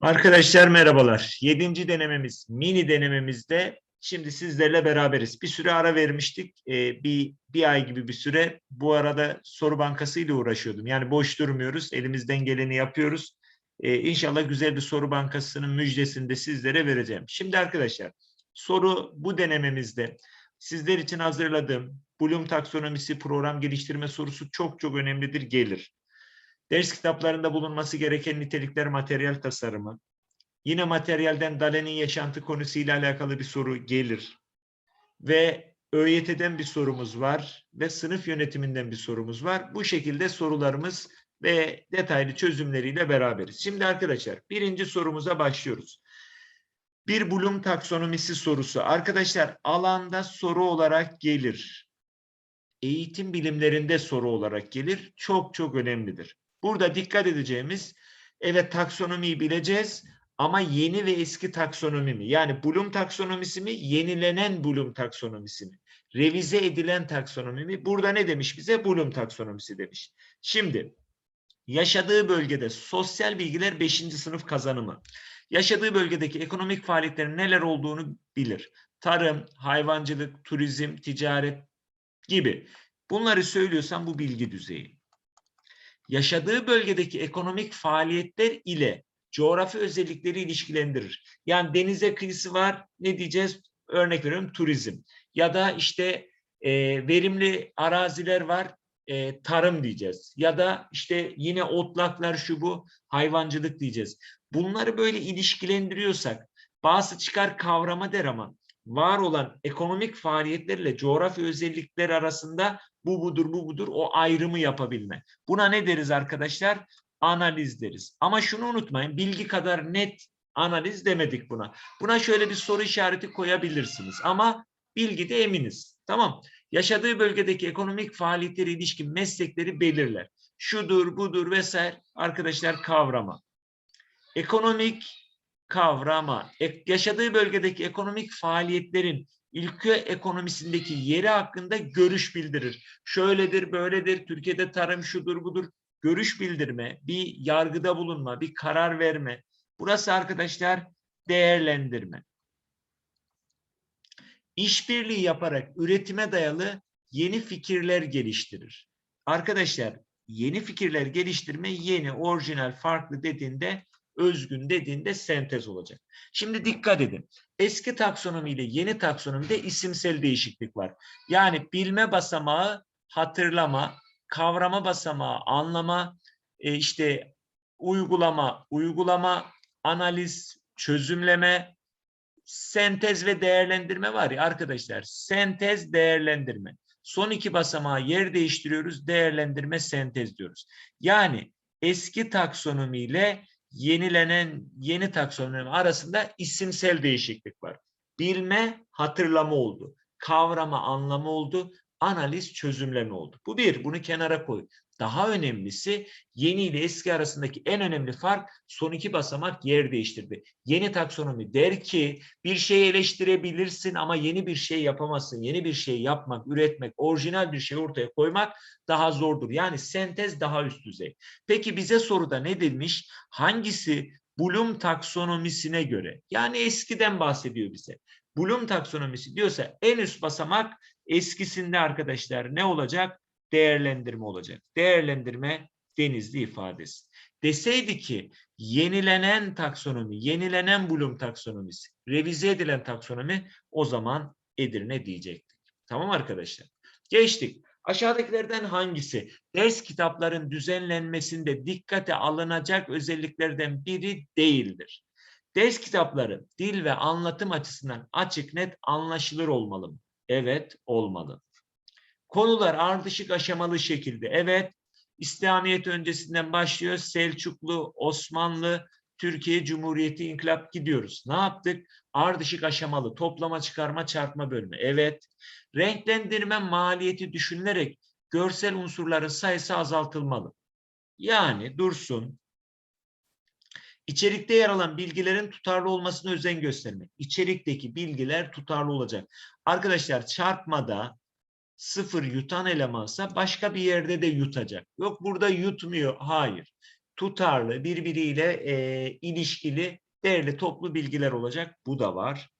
Arkadaşlar merhabalar. Yedinci denememiz, mini denememizde şimdi sizlerle beraberiz. Bir süre ara vermiştik. Ee, bir, bir ay gibi bir süre. Bu arada soru bankasıyla uğraşıyordum. Yani boş durmuyoruz. Elimizden geleni yapıyoruz. Ee, inşallah güzel bir soru bankasının müjdesini de sizlere vereceğim. Şimdi arkadaşlar soru bu denememizde sizler için hazırladığım Bloom taksonomisi program geliştirme sorusu çok çok önemlidir gelir. Ders kitaplarında bulunması gereken nitelikler materyal tasarımı. Yine materyalden Dalen'in yaşantı konusuyla alakalı bir soru gelir. Ve ÖYT'den bir sorumuz var ve sınıf yönetiminden bir sorumuz var. Bu şekilde sorularımız ve detaylı çözümleriyle beraberiz. Şimdi arkadaşlar birinci sorumuza başlıyoruz. Bir Bloom taksonomisi sorusu. Arkadaşlar alanda soru olarak gelir. Eğitim bilimlerinde soru olarak gelir. Çok çok önemlidir. Burada dikkat edeceğimiz evet taksonomiyi bileceğiz ama yeni ve eski taksonomi mi? Yani Bloom taksonomisi mi? Yenilenen Bloom taksonomisi mi? Revize edilen taksonomi mi? Burada ne demiş bize? Bloom taksonomisi demiş. Şimdi yaşadığı bölgede sosyal bilgiler 5. sınıf kazanımı. Yaşadığı bölgedeki ekonomik faaliyetlerin neler olduğunu bilir. Tarım, hayvancılık, turizm, ticaret gibi. Bunları söylüyorsam bu bilgi düzeyi yaşadığı bölgedeki ekonomik faaliyetler ile coğrafi özellikleri ilişkilendirir. Yani denize kıyısı var ne diyeceğiz? Örnek veriyorum turizm ya da işte e, verimli araziler var e, tarım diyeceğiz ya da işte yine otlaklar şu bu hayvancılık diyeceğiz. Bunları böyle ilişkilendiriyorsak bazı çıkar kavrama der ama var olan ekonomik faaliyetlerle coğrafi özellikler arasında bu budur bu budur o ayrımı yapabilme. Buna ne deriz arkadaşlar? Analiz deriz. Ama şunu unutmayın bilgi kadar net analiz demedik buna. Buna şöyle bir soru işareti koyabilirsiniz ama bilgide eminiz. Tamam. Yaşadığı bölgedeki ekonomik faaliyetlere ilişkin meslekleri belirler. Şudur budur vesaire arkadaşlar kavrama. Ekonomik kavrama, yaşadığı bölgedeki ekonomik faaliyetlerin ülke ekonomisindeki yeri hakkında görüş bildirir. Şöyledir, böyledir, Türkiye'de tarım şudur budur. Görüş bildirme, bir yargıda bulunma, bir karar verme. Burası arkadaşlar değerlendirme. İşbirliği yaparak üretime dayalı yeni fikirler geliştirir. Arkadaşlar yeni fikirler geliştirme yeni, orijinal, farklı dediğinde özgün dediğinde sentez olacak. Şimdi dikkat edin. Eski taksonomi ile yeni taksonomide isimsel değişiklik var. Yani bilme basamağı hatırlama, kavrama basamağı anlama, e, işte uygulama, uygulama, analiz, çözümleme, sentez ve değerlendirme var ya arkadaşlar. Sentez, değerlendirme. Son iki basamağı yer değiştiriyoruz. Değerlendirme, sentez diyoruz. Yani eski taksonomi ile yenilenen yeni taksonomi arasında isimsel değişiklik var. Bilme, hatırlama oldu. Kavrama, anlama oldu. Analiz, çözümleme oldu. Bu bir, bunu kenara koy. Daha önemlisi yeni ile eski arasındaki en önemli fark son iki basamak yer değiştirdi. Yeni taksonomi der ki bir şeyi eleştirebilirsin ama yeni bir şey yapamazsın. Yeni bir şey yapmak, üretmek, orijinal bir şey ortaya koymak daha zordur. Yani sentez daha üst düzey. Peki bize soruda ne demiş? Hangisi Bloom taksonomisine göre? Yani eskiden bahsediyor bize. Bloom taksonomisi diyorsa en üst basamak eskisinde arkadaşlar ne olacak? değerlendirme olacak. Değerlendirme denizli ifadesi. Deseydi ki yenilenen taksonomi, yenilenen Bloom taksonomisi, revize edilen taksonomi o zaman Edirne diyecektik. Tamam arkadaşlar. Geçtik. Aşağıdakilerden hangisi ders kitapların düzenlenmesinde dikkate alınacak özelliklerden biri değildir? Ders kitapları dil ve anlatım açısından açık net anlaşılır olmalı mı? Evet olmalı. Konular ardışık aşamalı şekilde. Evet, İslamiyet öncesinden başlıyor. Selçuklu, Osmanlı, Türkiye Cumhuriyeti, İnkılap gidiyoruz. Ne yaptık? Ardışık aşamalı, toplama, çıkarma, çarpma bölümü. Evet. Renklendirme maliyeti düşünülerek görsel unsurların sayısı azaltılmalı. Yani dursun. İçerikte yer alan bilgilerin tutarlı olmasına özen göstermek. İçerikteki bilgiler tutarlı olacak. Arkadaşlar çarpmada sıfır yutan elemansa başka bir yerde de yutacak. Yok burada yutmuyor. Hayır. tutarlı, birbiriyle e, ilişkili değerli toplu bilgiler olacak. Bu da var.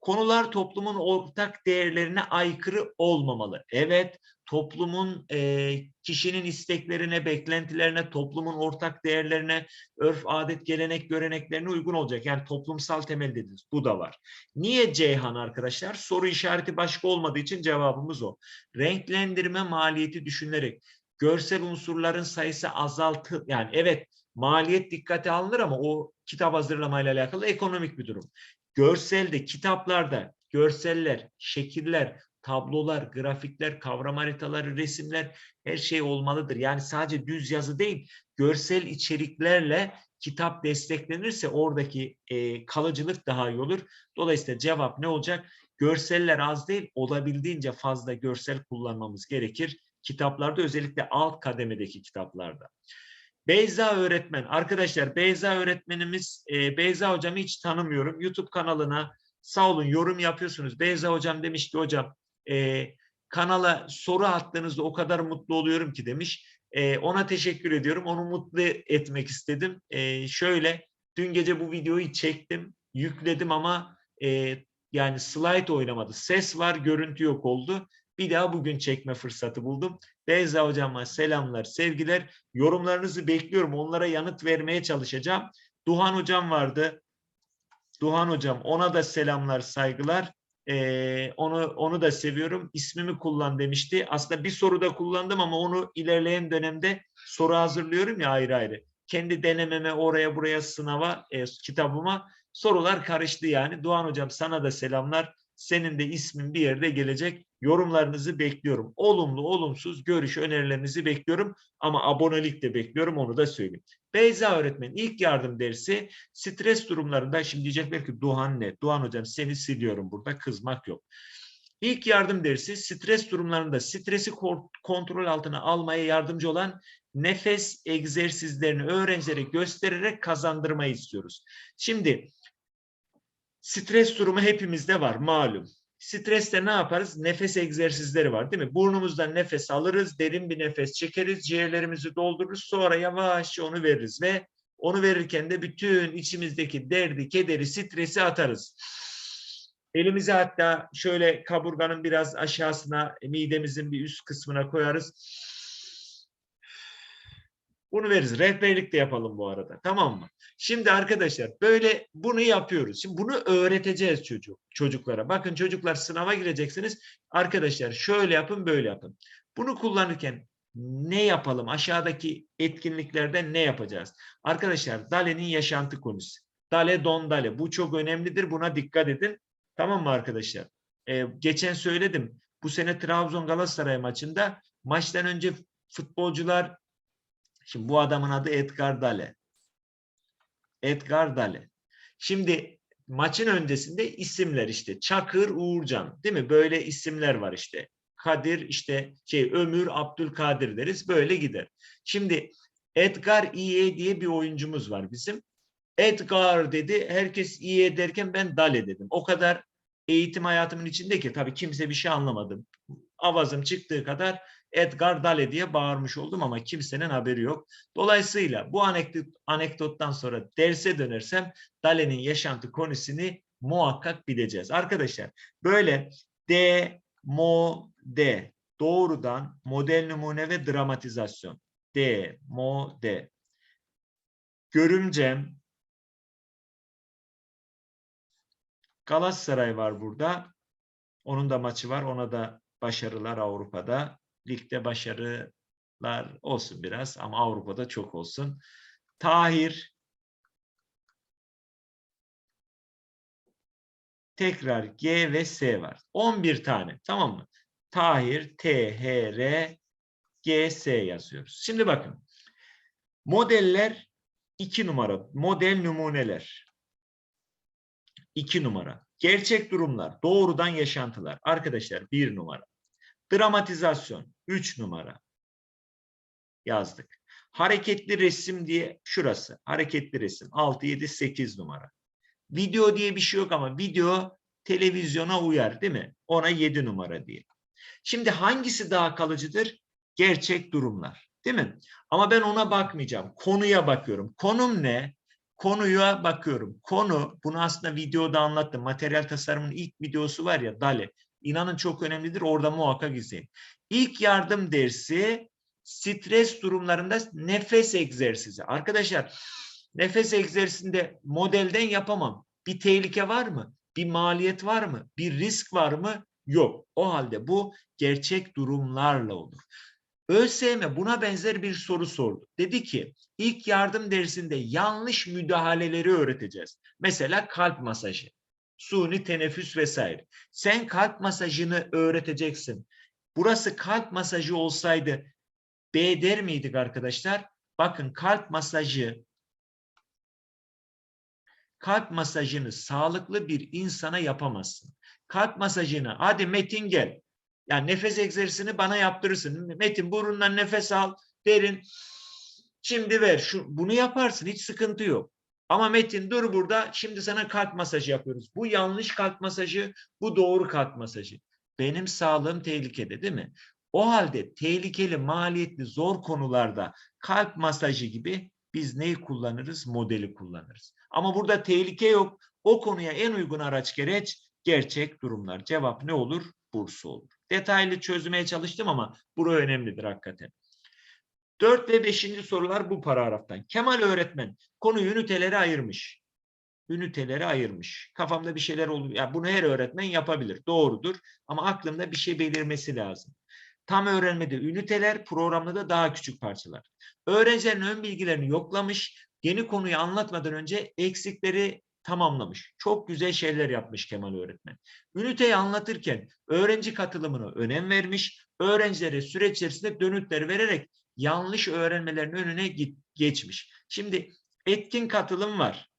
Konular toplumun ortak değerlerine aykırı olmamalı. Evet, toplumun e, kişinin isteklerine, beklentilerine, toplumun ortak değerlerine, örf, adet, gelenek, göreneklerine uygun olacak. Yani toplumsal temeldedir. Bu da var. Niye Ceyhan arkadaşlar? Soru işareti başka olmadığı için cevabımız o. Renklendirme maliyeti düşünülerek görsel unsurların sayısı azaltı yani evet maliyet dikkate alınır ama o kitap hazırlamayla alakalı ekonomik bir durum. Görselde, kitaplarda görseller, şekiller, tablolar, grafikler, kavram haritaları, resimler her şey olmalıdır. Yani sadece düz yazı değil, görsel içeriklerle kitap desteklenirse oradaki e, kalıcılık daha iyi olur. Dolayısıyla cevap ne olacak? Görseller az değil, olabildiğince fazla görsel kullanmamız gerekir. Kitaplarda özellikle alt kademedeki kitaplarda. Beyza öğretmen. Arkadaşlar Beyza öğretmenimiz, e, Beyza hocamı hiç tanımıyorum. YouTube kanalına sağ olun yorum yapıyorsunuz. Beyza hocam demiş ki hocam e, kanala soru attığınızda o kadar mutlu oluyorum ki demiş. E, ona teşekkür ediyorum. Onu mutlu etmek istedim. E, şöyle dün gece bu videoyu çektim, yükledim ama e, yani slide oynamadı. Ses var, görüntü yok oldu. Bir daha bugün çekme fırsatı buldum. Beyza hocama selamlar, sevgiler. Yorumlarınızı bekliyorum. Onlara yanıt vermeye çalışacağım. Duhan hocam vardı. Duhan hocam ona da selamlar, saygılar. Ee, onu onu da seviyorum. İsmimi kullan demişti. Aslında bir soruda kullandım ama onu ilerleyen dönemde soru hazırlıyorum ya ayrı ayrı. Kendi denememe oraya buraya sınava e, kitabıma sorular karıştı yani. Doğan hocam sana da selamlar. Senin de ismin bir yerde gelecek. Yorumlarınızı bekliyorum. Olumlu, olumsuz görüş önerilerinizi bekliyorum. Ama abonelik de bekliyorum onu da söyleyeyim. Beyza öğretmen ilk yardım dersi stres durumlarında şimdi diyecekler ki Duhan ne? Duhan hocam seni siliyorum burada kızmak yok. İlk yardım dersi stres durumlarında stresi kontrol altına almaya yardımcı olan nefes egzersizlerini öğrencilere göstererek kazandırmayı istiyoruz. Şimdi Stres durumu hepimizde var malum. Streste ne yaparız? Nefes egzersizleri var değil mi? Burnumuzdan nefes alırız, derin bir nefes çekeriz, ciğerlerimizi doldururuz, sonra yavaşça onu veririz ve onu verirken de bütün içimizdeki derdi, kederi, stresi atarız. Elimizi hatta şöyle kaburganın biraz aşağısına, midemizin bir üst kısmına koyarız. Bunu veririz. Rehberlik de yapalım bu arada. Tamam mı? Şimdi arkadaşlar böyle bunu yapıyoruz. Şimdi bunu öğreteceğiz çocuk çocuklara. Bakın çocuklar sınava gireceksiniz. Arkadaşlar şöyle yapın, böyle yapın. Bunu kullanırken ne yapalım? Aşağıdaki etkinliklerde ne yapacağız? Arkadaşlar Dale'nin yaşantı konusu. Dale don Dale. Bu çok önemlidir. Buna dikkat edin. Tamam mı arkadaşlar? Ee, geçen söyledim. Bu sene Trabzon Galatasaray maçında maçtan önce futbolcular Şimdi bu adamın adı Edgar Dale. Edgar Dale. Şimdi maçın öncesinde isimler işte Çakır Uğurcan değil mi? Böyle isimler var işte. Kadir işte şey Ömür Abdülkadir deriz böyle gider. Şimdi Edgar İye diye bir oyuncumuz var bizim. Edgar dedi. Herkes İye derken ben Dale dedim. O kadar eğitim hayatımın içinde ki tabii kimse bir şey anlamadı. Avazım çıktığı kadar Edgar Dale diye bağırmış oldum ama kimsenin haberi yok. Dolayısıyla bu anekdot, anekdottan sonra derse dönersem Dale'nin yaşantı konusunu muhakkak bileceğiz. Arkadaşlar böyle D, Mo, D doğrudan model numune ve dramatizasyon. D, Mo, D. Görümcem, Galatasaray var burada. Onun da maçı var. Ona da başarılar Avrupa'da. Ligde başarılar olsun biraz ama Avrupa'da çok olsun. Tahir tekrar G ve S var. 11 tane tamam mı? Tahir T, H, R, G, S yazıyoruz. Şimdi bakın. Modeller 2 numara. Model numuneler. 2 numara. Gerçek durumlar, doğrudan yaşantılar. Arkadaşlar 1 numara. Dramatizasyon 3 numara yazdık. Hareketli resim diye şurası. Hareketli resim 6, 7, 8 numara. Video diye bir şey yok ama video televizyona uyar değil mi? Ona 7 numara diye. Şimdi hangisi daha kalıcıdır? Gerçek durumlar. Değil mi? Ama ben ona bakmayacağım. Konuya bakıyorum. Konum ne? Konuya bakıyorum. Konu, bunu aslında videoda anlattım. Materyal tasarımın ilk videosu var ya DALE. İnanın çok önemlidir. Orada muhakkak izleyin. İlk yardım dersi stres durumlarında nefes egzersizi. Arkadaşlar nefes egzersizinde modelden yapamam. Bir tehlike var mı? Bir maliyet var mı? Bir risk var mı? Yok. O halde bu gerçek durumlarla olur. ÖSYM buna benzer bir soru sordu. Dedi ki ilk yardım dersinde yanlış müdahaleleri öğreteceğiz. Mesela kalp masajı, suni teneffüs vesaire. Sen kalp masajını öğreteceksin. Burası kalp masajı olsaydı B der miydik arkadaşlar? Bakın kalp masajı kalp masajını sağlıklı bir insana yapamazsın. Kalp masajını hadi Metin gel. Yani nefes egzersizini bana yaptırırsın. Metin burundan nefes al, derin. Şimdi ver. Şu, bunu yaparsın. Hiç sıkıntı yok. Ama Metin dur burada. Şimdi sana kalp masajı yapıyoruz. Bu yanlış kalp masajı, bu doğru kalp masajı. Benim sağlığım tehlikede değil mi? O halde tehlikeli, maliyetli, zor konularda kalp masajı gibi biz neyi kullanırız? Modeli kullanırız. Ama burada tehlike yok. O konuya en uygun araç gereç gerçek durumlar. Cevap ne olur? Bursu olur. Detaylı çözmeye çalıştım ama bura önemlidir hakikaten. 4 ve 5. sorular bu paragraftan. Kemal öğretmen konuyu ünitelere ayırmış. Üniteleri ayırmış. Kafamda bir şeyler oluyor. Yani bunu her öğretmen yapabilir. Doğrudur. Ama aklımda bir şey belirmesi lazım. Tam öğrenmede üniteler, programda da daha küçük parçalar. Öğrencilerin ön bilgilerini yoklamış, yeni konuyu anlatmadan önce eksikleri tamamlamış. Çok güzel şeyler yapmış Kemal öğretmen. Üniteyi anlatırken öğrenci katılımına önem vermiş, öğrencilere süreç içerisinde dönütler vererek yanlış öğrenmelerin önüne git, geçmiş. Şimdi etkin katılım var.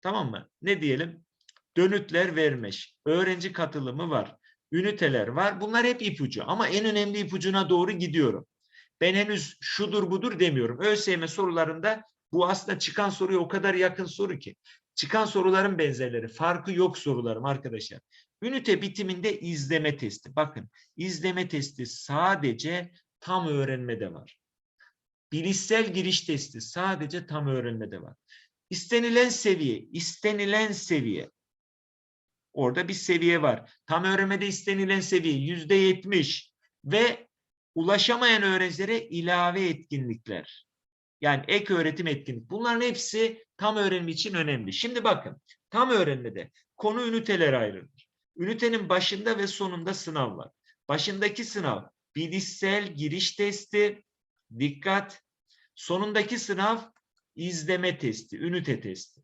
Tamam mı? Ne diyelim? Dönütler vermiş. Öğrenci katılımı var üniteler var. Bunlar hep ipucu ama en önemli ipucuna doğru gidiyorum. Ben henüz şudur budur demiyorum. ÖSYM sorularında bu aslında çıkan soruya o kadar yakın soru ki. Çıkan soruların benzerleri. Farkı yok sorularım arkadaşlar. Ünite bitiminde izleme testi. Bakın izleme testi sadece tam öğrenmede var. Bilişsel giriş testi sadece tam öğrenmede var. İstenilen seviye, istenilen seviye Orada bir seviye var. Tam öğrenmede istenilen seviye yüzde yetmiş ve ulaşamayan öğrencilere ilave etkinlikler. Yani ek öğretim etkinlik. Bunların hepsi tam öğrenme için önemli. Şimdi bakın tam öğrenmede konu ünitelere ayrılır. Ünitenin başında ve sonunda sınav var. Başındaki sınav bilişsel giriş testi, dikkat. Sonundaki sınav izleme testi, ünite testi.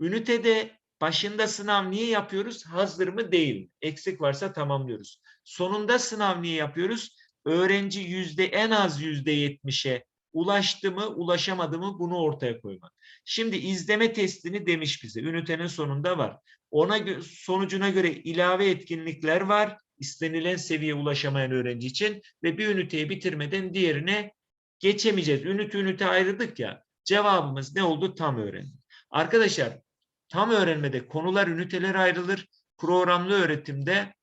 Ünitede Başında sınav niye yapıyoruz? Hazır mı değil? Eksik varsa tamamlıyoruz. Sonunda sınav niye yapıyoruz? Öğrenci yüzde en az yüzde yetmişe ulaştı mı ulaşamadı mı bunu ortaya koymak. Şimdi izleme testini demiş bize. Ünitenin sonunda var. Ona sonucuna göre ilave etkinlikler var. İstenilen seviyeye ulaşamayan öğrenci için ve bir üniteyi bitirmeden diğerine geçemeyeceğiz. Ünite ünite ayrıldık ya. Cevabımız ne oldu? Tam öğrendik. Arkadaşlar Tam öğrenmede konular ünitelere ayrılır. Programlı öğretimde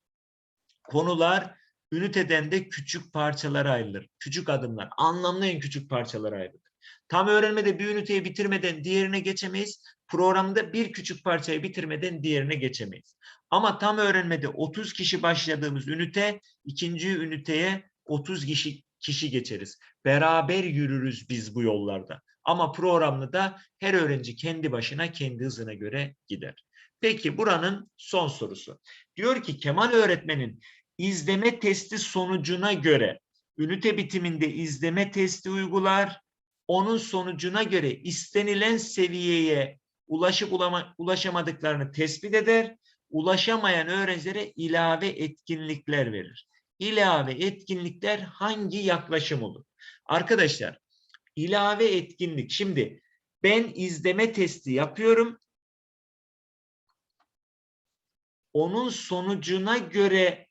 konular üniteden de küçük parçalara ayrılır. Küçük adımlar, anlamlı en küçük parçalara ayrılır. Tam öğrenmede bir üniteyi bitirmeden diğerine geçemeyiz. Programda bir küçük parçayı bitirmeden diğerine geçemeyiz. Ama tam öğrenmede 30 kişi başladığımız ünite, ikinci üniteye 30 kişi, kişi geçeriz. Beraber yürürüz biz bu yollarda. Ama programlı da her öğrenci kendi başına kendi hızına göre gider. Peki buranın son sorusu. Diyor ki Kemal öğretmenin izleme testi sonucuna göre ünite bitiminde izleme testi uygular. Onun sonucuna göre istenilen seviyeye ulaşıp ulaşamadıklarını tespit eder. Ulaşamayan öğrencilere ilave etkinlikler verir. İlave etkinlikler hangi yaklaşım olur? Arkadaşlar ilave etkinlik. Şimdi ben izleme testi yapıyorum. Onun sonucuna göre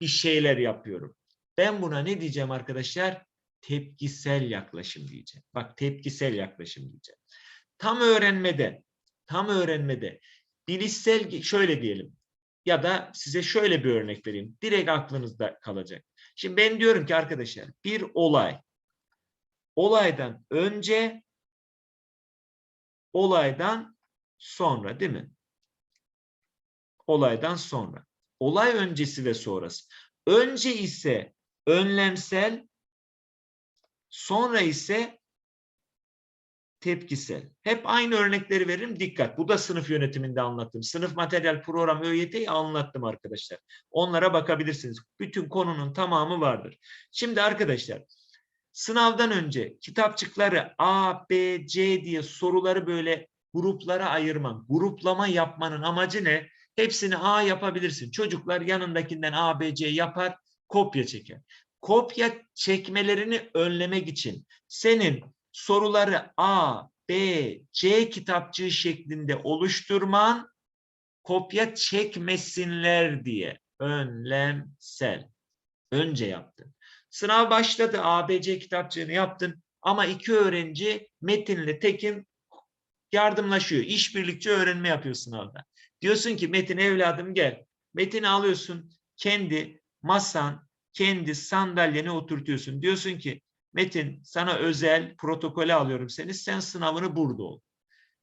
bir şeyler yapıyorum. Ben buna ne diyeceğim arkadaşlar? Tepkisel yaklaşım diyeceğim. Bak tepkisel yaklaşım diyeceğim. Tam öğrenmede, tam öğrenmede bilişsel şöyle diyelim ya da size şöyle bir örnek vereyim. Direkt aklınızda kalacak. Şimdi ben diyorum ki arkadaşlar bir olay Olaydan önce, olaydan sonra değil mi? Olaydan sonra. Olay öncesi ve sonrası. Önce ise önlemsel, sonra ise tepkisel. Hep aynı örnekleri veririm. Dikkat. Bu da sınıf yönetiminde anlattım. Sınıf materyal program ÖYT'yi anlattım arkadaşlar. Onlara bakabilirsiniz. Bütün konunun tamamı vardır. Şimdi arkadaşlar sınavdan önce kitapçıkları A, B, C diye soruları böyle gruplara ayırman, gruplama yapmanın amacı ne? Hepsini A yapabilirsin. Çocuklar yanındakinden A, B, C yapar, kopya çeker. Kopya çekmelerini önlemek için senin soruları A, B, C kitapçığı şeklinde oluşturman kopya çekmesinler diye önlemsel. Önce yaptın. Sınav başladı. A, B, C kitapçığını yaptın. Ama iki öğrenci Metin'le Tekin yardımlaşıyor. İşbirlikçi öğrenme yapıyor sınavda. Diyorsun ki Metin evladım gel. Metin'i alıyorsun. Kendi masan, kendi sandalyene oturtuyorsun. Diyorsun ki Metin sana özel protokole alıyorum seni. Sen sınavını burada ol.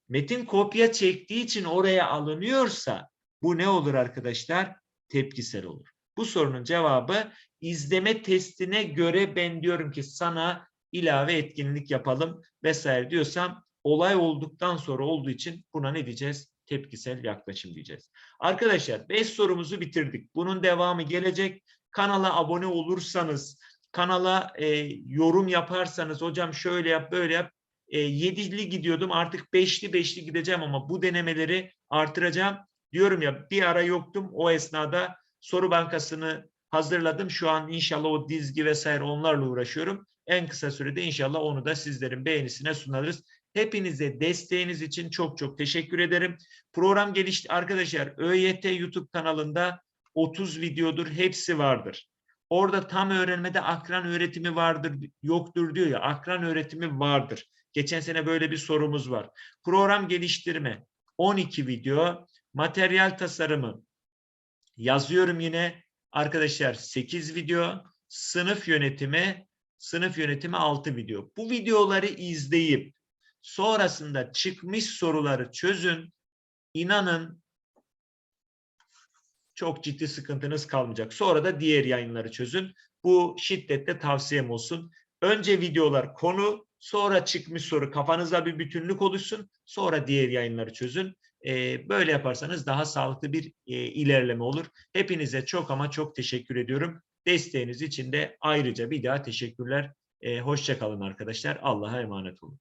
Metin kopya çektiği için oraya alınıyorsa bu ne olur arkadaşlar? Tepkisel olur. Bu sorunun cevabı izleme testine göre ben diyorum ki sana ilave etkinlik yapalım vesaire diyorsam olay olduktan sonra olduğu için buna ne diyeceğiz? Tepkisel yaklaşım diyeceğiz. Arkadaşlar 5 sorumuzu bitirdik. Bunun devamı gelecek. Kanala abone olursanız, kanala e, yorum yaparsanız hocam şöyle yap böyle yap. E, yedili gidiyordum artık beşli beşli gideceğim ama bu denemeleri artıracağım. Diyorum ya bir ara yoktum o esnada soru bankasını hazırladım. Şu an inşallah o dizgi vesaire onlarla uğraşıyorum. En kısa sürede inşallah onu da sizlerin beğenisine sunarız. Hepinize desteğiniz için çok çok teşekkür ederim. Program gelişti arkadaşlar ÖYT YouTube kanalında 30 videodur hepsi vardır. Orada tam öğrenmede akran öğretimi vardır yoktur diyor ya akran öğretimi vardır. Geçen sene böyle bir sorumuz var. Program geliştirme 12 video, materyal tasarımı yazıyorum yine arkadaşlar 8 video, sınıf yönetimi sınıf yönetimi 6 video. Bu videoları izleyip sonrasında çıkmış soruları çözün. İnanın çok ciddi sıkıntınız kalmayacak. Sonra da diğer yayınları çözün. Bu şiddetle tavsiyem olsun. Önce videolar konu, sonra çıkmış soru kafanızda bir bütünlük oluşsun. Sonra diğer yayınları çözün. Ee, böyle yaparsanız daha sağlıklı bir e, ilerleme olur. Hepinize çok ama çok teşekkür ediyorum. Desteğiniz için de ayrıca bir daha teşekkürler. Ee, Hoşçakalın arkadaşlar. Allah'a emanet olun.